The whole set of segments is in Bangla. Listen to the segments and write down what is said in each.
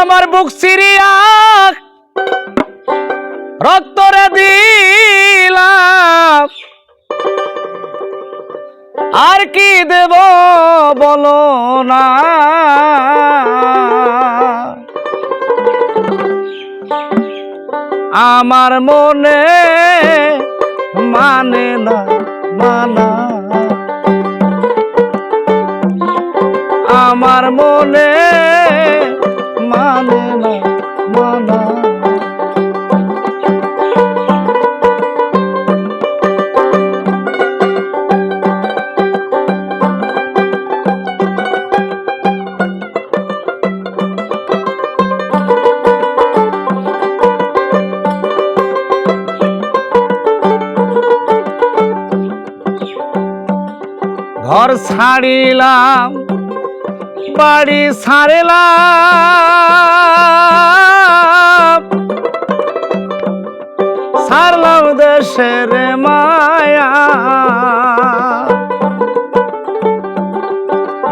আমার বুক সিরিয়া। রক্তরে দিলাম। আর কি দেব বলো না। আমার মনে মানে না, মানা ছাড়িলাম বাড়ি ছাড়িলাম। ছাড়লাম দেশের মায়া।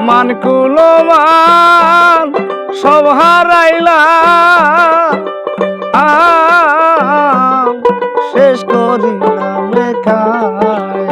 মান সব হারাইলাম। আম শেষ করিলাম লেখায়।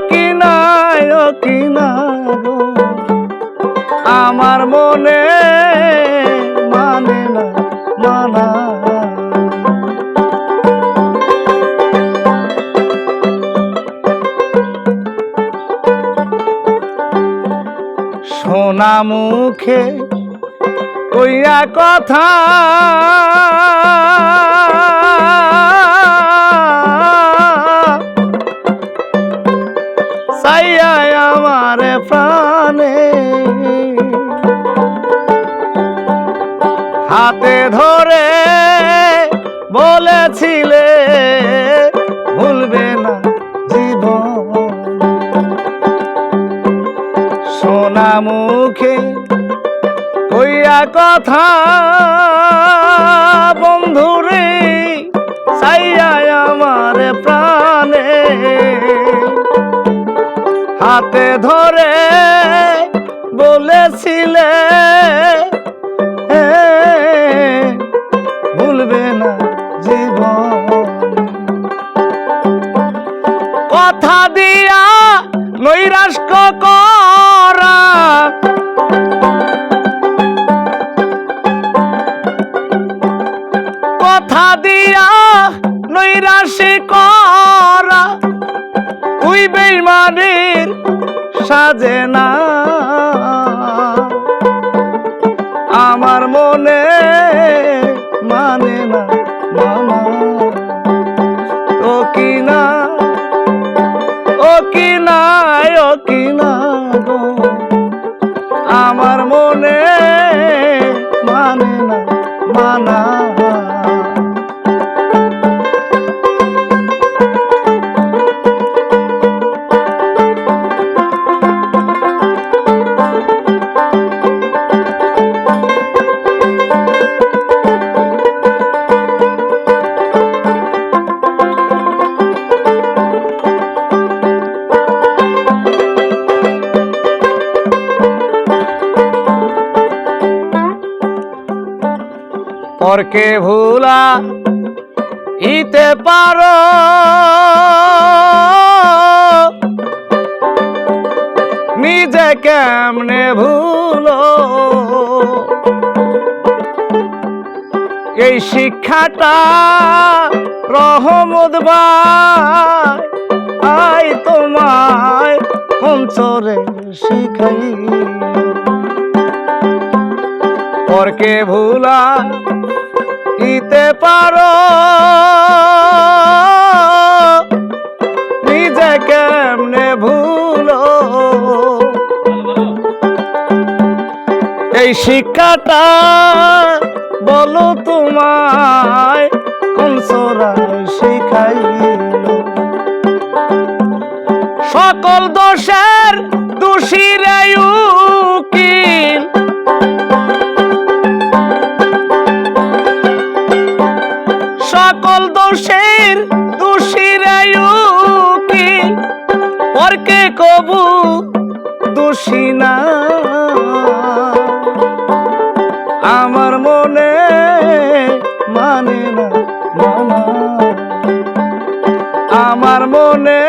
ও কিনা ও কিনা গো আমার মনে মানে না মানা সোনা মুখে কইয়া কথা হাতে ধরে বলেছিলে, ভুলবে না জীবন। সোনা মুখে কইয়া কথা, বন্ধুরে সাইয়া আমার প্রাণে। হাতে ধরে বলেছিলে কথা দিয়া নৈরাস্ক করা। কথা দিয়া নৈরাশি করা। তুই বেইমানের সাজে না। আমার মানে পরকে ভুলা ইতে পারো। নিজে কেমনে ভুলো? এই শিক্ষাটা রহমত ভাই আই তোমায় অঞ্চরে শিখাই। পরকে ভুলা নিতে পারো। নিজে কেমনে ভুলো? এই শিক্ষাটা বলো তোমায়, কোন সোরা শিখাইল? সকল দোষের দোষীরায়ু সকল দোষের দোষীরা পরকে কবু দোষী না? আমার মনে মানে না আমার মনে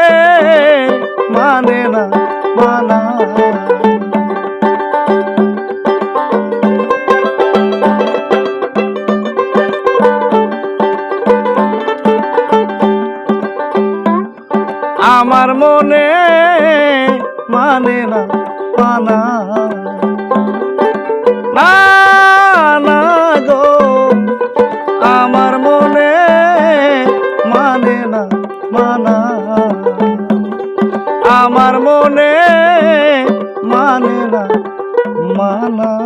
মানে না, মানা। আমার মনে মানে না, মানা। না গো, আমার মনে মানে না, মানা। আমার মনে মানে না, মানা।